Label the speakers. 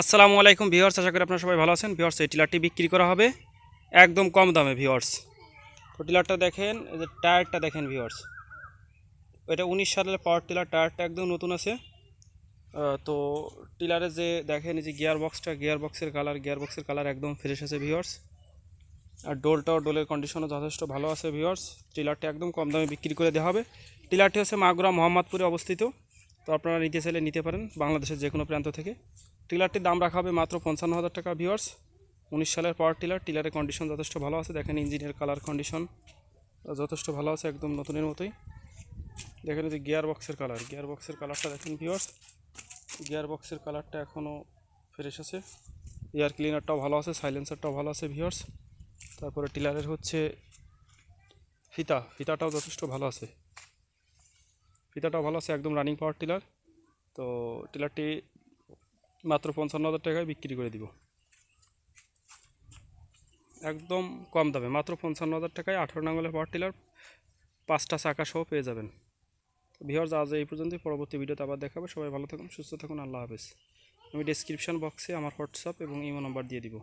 Speaker 1: আসসালামু আলাইকুম ভিউয়ার্স, আশা করি আপনারা সবাই ভালো আছেন। ভিউয়ার্স, এই টিলারটি বিক্রি করা হবে একদম কম দামে ভিউয়ার্স। তো টিলারটা দেখেন, এই যে টায়ারটা দেখেন ভিউয়ার্স। এটা উনিশ সালের পাওয়ার টিলার, টায়ারটা একদম নতুন আছে। তো টিলারে যে দেখেন, এই যে গিয়ার বক্সটা গিয়ার বক্সের কালার গিয়ার বক্সের কালার একদম ফ্রেশ আছে ভিউয়ার্স। আর ডোলটাও ডোলের কন্ডিশনও যথেষ্ট ভালো আছে ভিউয়ার্স। টিলারটি একদম কম দামে বিক্রি করে দেওয়া হবে। টিলারটি হচ্ছে মাগুরা মোহাম্মদপুরে অবস্থিত। তো আপনারা নিতে চাইলে নিতে পারেন বাংলাদেশের যে কোনো প্রান্ত থেকে। টিলারটির দাম রাখা হবে মাত্র পঞ্চান্ন হাজার টাকা ভিউয়ার্স উনিশ সালের পাওয়ার টিলার টিলারের কন্ডিশন যথেষ্ট ভালো আছে। দেখেন ইঞ্জিনের কালার কন্ডিশন যথেষ্ট ভালো আছে, একদম নতুনের মতোই। দেখেন যে গিয়ার বক্সের কালার গিয়ার বক্সের কালারটা দেখেন ভিউয়ার্স গিয়ার বক্সের কালারটা এখনও ফ্রেশ আছে। এয়ার ক্লিনারটাও ভালো আছে সাইলেন্সারটাও ভালো আছে ভিউয়ার্স তারপরে টিলারের হচ্ছে ফিতা। ফিতাটাও যথেষ্ট ভালো আছে। ফিতাটাও ভালো আছে, একদম রানিং পাওয়ার টিলার তো টিলারটি মাত্র পঞ্চান্ন হাজার টাকায় বিক্রি করে দিব। একদম কম দামে, মাত্র পঞ্চান্ন হাজার টাকায় আঠারো নাঙ্গলের পাওয়ার টিলার পাঁচটা চাকা সহ পেয়ে যাবেন। ভিওর আজ এই পর্যন্তই। পরবর্তী ভিডিওতে আবার দেখাবে। সবাই ভালো থাকুন, সুস্থ থাকুন। আল্লাহ হাফেজ। আমি ডেসক্রিপশন বক্সে আমার হোয়াটসঅ্যাপ এবং ইমো নম্বর দিয়ে দিব।